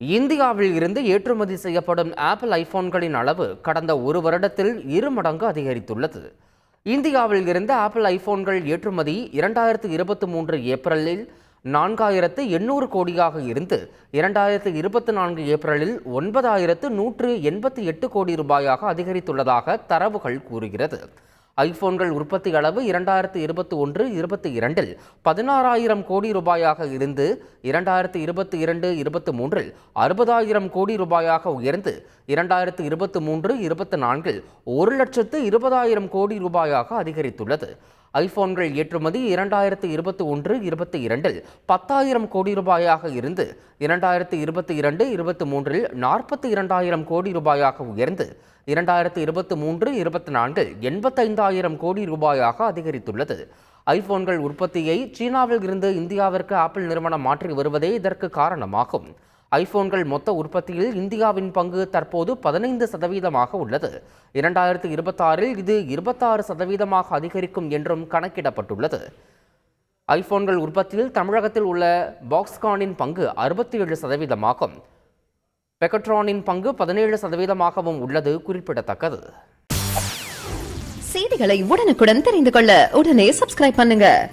இந்தியாவில் இருந்து ஏற்றுமதி செய்யப்படும் ஆப்பிள் ஐபோன்களின் அளவு கடந்த ஒரு வருடத்தில் இரு மடங்கு அதிகரித்துள்ளது. இந்தியாவில் இருந்து ஆப்பிள் ஐபோன்கள் ஏற்றுமதி இரண்டாயிரத்து இருபத்தி மூன்று ஏப்ரலில் நான்காயிரத்து எண்ணூறு கோடியாக இருந்து இரண்டாயிரத்து இருபத்தி நான்கு ஏப்ரலில் ஒன்பதாயிரத்து நூற்று எண்பத்தி எட்டு கோடி ரூபாயாக அதிகரித்துள்ளதாக தரவுகள் கூறுகிறது. ஐபோன்கள் உற்பத்தி அளவு இரண்டாயிரத்து இருபத்தி ஒன்று இருபத்தி இரண்டில் பதினாறாயிரம் கோடி ரூபாயாக இருந்து இரண்டாயிரத்து இருபத்தி இரண்டு இருபத்தி மூன்றில் அறுபதாயிரம் கோடி ரூபாயாக உயர்ந்து இரண்டாயிரத்து இருபத்தி மூன்று இருபத்தி நான்கில் ஒரு லட்சத்து இருபதாயிரம் கோடி ரூபாயாக அதிகரித்துள்ளது. ஐபோன்கள் ஏற்றுமதி இரண்டாயிரத்து இருபத்தி ஒன்று இருபத்தி இரண்டில் பத்தாயிரம் கோடி ரூபாயாக இருந்து இரண்டாயிரத்து இருபத்தி இரண்டு இருபத்தி மூன்றில் நாற்பத்தி இரண்டாயிரம் கோடி ரூபாயாக உயர்ந்து இரண்டாயிரத்து இருபத்தி மூன்று இருபத்தி நான்கில் எண்பத்தைந்தாயிரம் கோடி ரூபாயாக அதிகரித்துள்ளது. ஐபோன்கள் உற்பத்தியை சீனாவில் இருந்து இந்தியாவிற்கு ஆப்பிள் நிறுவனம் மாற்றி வருவதே இதற்கு காரணமாகும். ஐபோன்கள் மொத்த உற்பத்தியில் இந்தியாவின் பங்கு தற்போது பதினைந்து சதவீதமாக உள்ளது. இரண்டாயிரத்து இருபத்தாறில் இது இருபத்தாறு சதவீதமாக அதிகரிக்கும் என்றும் கணக்கிடப்பட்டுள்ளது. ஐபோன்கள் உற்பத்தியில் தமிழகத்தில் உள்ள பாக்ஸ்கானின் பங்கு அறுபத்தி ஏழு சதவீதமாகும். பெக்கட்ரானின் பங்கு பதினேழு சதவீதமாகவும் உள்ளது குறிப்பிடத்தக்கது. செய்திகளை உடனுக்குடன் தெரிந்து கொள்ள உடனே சப்ஸ்கிரைப் பண்ணுங்க.